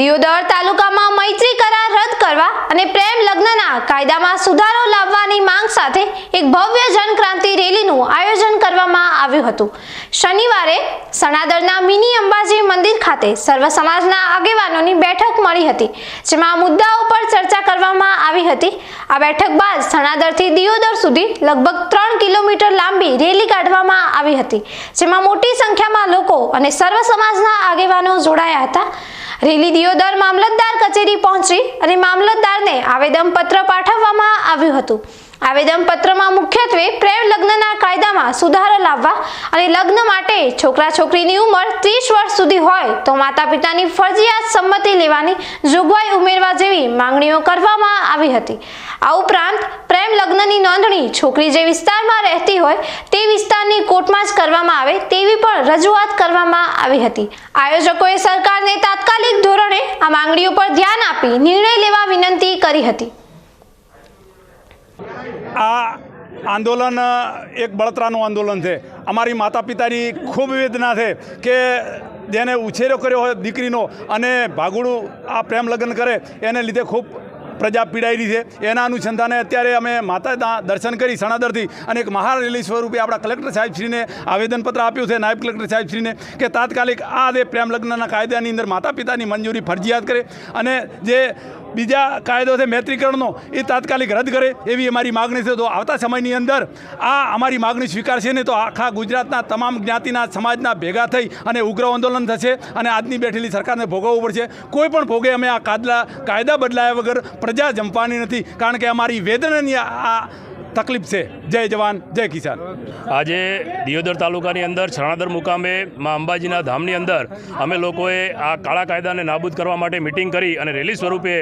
દિયોદર તાલુકામાં મૈત્રી કરાર રદ કરવા અને પ્રેમ લગ્નના કાયદામાં સુધારો લાવવાની માંગ સાથે એક ભવ્ય જનક્રાંતિ રેલીનું આયોજન કરવામાં આવ્યું હતું. શનિવારે સણાદરના મિની અંબાજી મંદિર ખાતે સર્વ સમાજના આગેવાનોની બેઠક મળી હતી, જેમાં મુદ્દાઓ પર ચર્ચા કરવામાં આવી હતી. આ બેઠક બાદ સણાદરથી દિયોદર સુધી લગભગ ત્રણ કિલોમીટર લાંબી રેલી કાઢવામાં આવી હતી, જેમાં મોટી સંખ્યામાં લોકો અને સર્વ સમાજના આગેવાનો જોડાયા હતા. રેલી દિયોદર મામલતદાર કચેરી પહોંચી અને મામલતદારને આવેદનપત્ર પાઠવવામાં આવ્યું હતું. આવેદનપત્રમાં મુખ્યત્વે પ્રેમ લગ્નના કાયદામાં સુધારો લાવવા અને લગ્ન માટે છોકરા છોકરીની ઉંમર ત્રીસ વર્ષ સુધી હોય તો માતા પિતાની ફરજિયાત સંમતિ લેવાની જોગવાઈ ઉમેરવા જેવી માંગણીઓ કરવામાં આવી હતી. આ ઉપરાંત પ્રેમ લગ્નની છોકરી જે વિસ્તારમાં રહેતી હોય, તે વિસ્તારની કોર્ટમાં જ કરવામાં આવે તેવી પણ રજૂઆત કરવામાં આવી હતી. આયોજકોએ સરકારને તાત્કાલિક ધોરણે આ માંગણીઓ પર ધ્યાન આપી નિર્ણય લેવા વિનંતી કરી હતી. આ આંદોલન એક બળતરાનું આંદોલન છે. અમારી માતા પિતાની ખૂબ વેદના છે કે જેને ઉછેરો કર્યો હોય દીકરીનો અને ભાગુડું આ પ્રેમ લગ્ન કરે, એને લીધે ખૂબ પ્રજા પીડાયેલી છે. એના અનુસંધાને અત્યારે અમે માતાના દર્શન કરી સણાદરથી અને એક મહારેલી સ્વરૂપે આપણા કલેક્ટર સાહેબશ્રીને આવેદનપત્ર આપ્યું છે, નાયબ કલેક્ટર સાહેબશ્રીને, કે તાત્કાલિક આ જે પ્રેમ લગ્નના કાયદાની અંદર માતા પિતાની મંજૂરી ફરજિયાત કરે અને જે બીજા કાયદો છે, મૈત્રીકરણનો, એ તાત્કાલિક રદ કરે એવી અમારી માગણી છે. તો આવતા સમયની અંદર આ અમારી માગણી સ્વીકારશે ને તો આખા ગુજરાતના તમામ જ્ઞાતિના સમાજના ભેગા થઈ અને ઉગ્ર આંદોલન થશે અને આજની બેઠેલી સરકારને ભોગવવું પડશે. કોઈ પણ ભોગે અમે આ કાદલા, કાયદા બદલાયા વગર પ્રજા જંપવાની નથી. કારણ કે અમારી વેદનાની આ તકલીફ છે. જય જવાન, જય કિસાન. આજે દિયોદર તાલુકાની અંદર છણાદર મુકામે મા અંબાજીના ધામની અંદર અમે લોકોએ આ કાળા કાયદાને નાબૂદ કરવા માટે મિટિંગ કરી અને રેલી સ્વરૂપે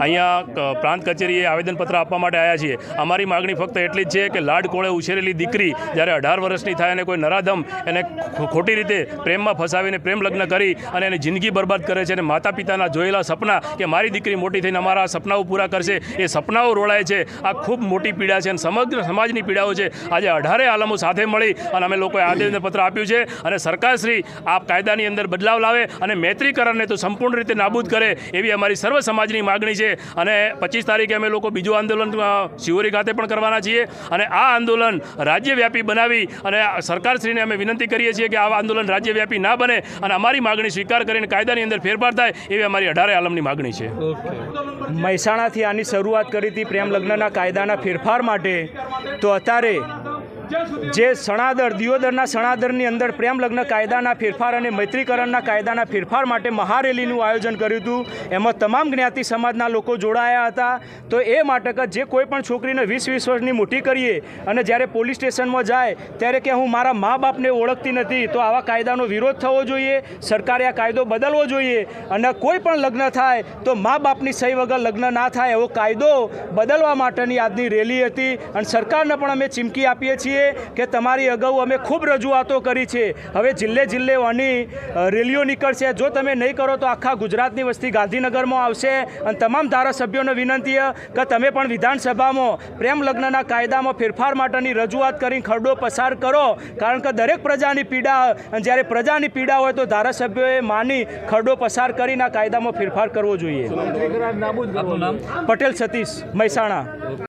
અહીંયા પ્રાંત કચેરીએ આવેદનપત્ર આપવા માટે આવ્યા છીએ. અમારી માગણી ફક્ત એટલી જ છે કે લાડ કોળે ઉછેરેલી દીકરી જ્યારે અઢાર વર્ષની થાય અને કોઈ નરાધમ એને ખોટી રીતે પ્રેમમાં ફસાવીને પ્રેમ લગ્ન કરી અને એની જિંદગી બરબાદ કરે છે અને માતા પિતાના જોયેલા સપના કે મારી દીકરી મોટી થઈને અમારા સપનાઓ પૂરા કરશે, એ સપનાઓ રોળાય છે. આ ખૂબ મોટી પીડા છે અને સમગ્ર સમાજની પીડાઓ છે. આજે અઢારે આલમો સાથે મળી અને અમે લોકોએ આવેદનપત્ર આપ્યું છે અને સરકારશ્રી આ કાયદાની અંદર બદલાવ લાવે અને મૈત્રીકરણને તો સંપૂર્ણ રીતે નાબૂદ કરે એવી અમારી સર્વ સમાજની માગણી છે. અને પચીસ તારીખે અમે લોકો બીજું આંદોલન શિવોરી ખાતે પણ કરવાના છીએ. અને આ આંદોલન રાજ્યવ્યાપી બનાવી અને સરકારશ્રીને અમે વિનંતી કરીએ છીએ કે આ આંદોલન રાજ્યવ્યાપી ના બને અને અમારી માગણી સ્વીકાર કરીને કાયદાની અંદર ફેરફાર થાય એવી અમારી અઢારે આલમની માગણી છે. મહેસાણાથી આની શરૂઆત કરી હતી પ્રેમ લગ્નના કાયદાના ફેરફાર માટે. તો અત્યારે જે સણાદર, દિયોદરના સણાદરની અંદર પ્રેમ લગ્ન કાયદાના ફેરફાર અને મૈત્રીકરણના કાયદાના ફેરફાર માટે મહારેલીનું આયોજન કર્યું હતું. એમાં તમામ જ્ઞાતિ સમાજના લોકો જોડાયા હતા. તો એ માટે જે કોઈ પણ છોકરીને વીસ વીસ વર્ષની મોટી કરીએ અને જ્યારે પોલીસ સ્ટેશનમાં જાય, ત્યારે કે હું મારા મા બાપને ઓળખતી નથી, તો આવા કાયદાનો વિરોધ થવો જોઈએ, સરકારે આ કાયદો બદલવો જોઈએ. અને કોઈ પણ લગ્ન થાય, તો મા બાપની સહી વગર લગ્ન ના થાય એવો કાયદો બદલવા માટેની આજની રેલી હતી. અને સરકારને પણ અમે ચીમકી આપીએ છીએ. કે તમારી અગાઉ અમે ખૂબ રજૂઆતો કરી છે. હવે જિલ્લે જિલ્લે આની રેલીઓ નીકળશે. જો તમે નહીં કરો તો આખા ગુજરાતની વસ્તી ગાંધીનગરમાં આવશે. અને તમામ ધારાસભ્યોને વિનંતી કે તમે પણ વિધાનસભામાં પ્રેમ લગ્નના કાયદામાં ફેરફાર માટેની રજૂઆત કરીને ખરડો પસાર કરો. કારણ કે દરેક પ્રજાની પીડા અને જ્યારે પ્રજાની પીડા હોય તો ધારાસભ્યોએ માની ખરડો પસાર કરીને આ કાયદામાં ફેરફાર કરવો જોઈએ. પટેલ સતીશ મહેસાણા.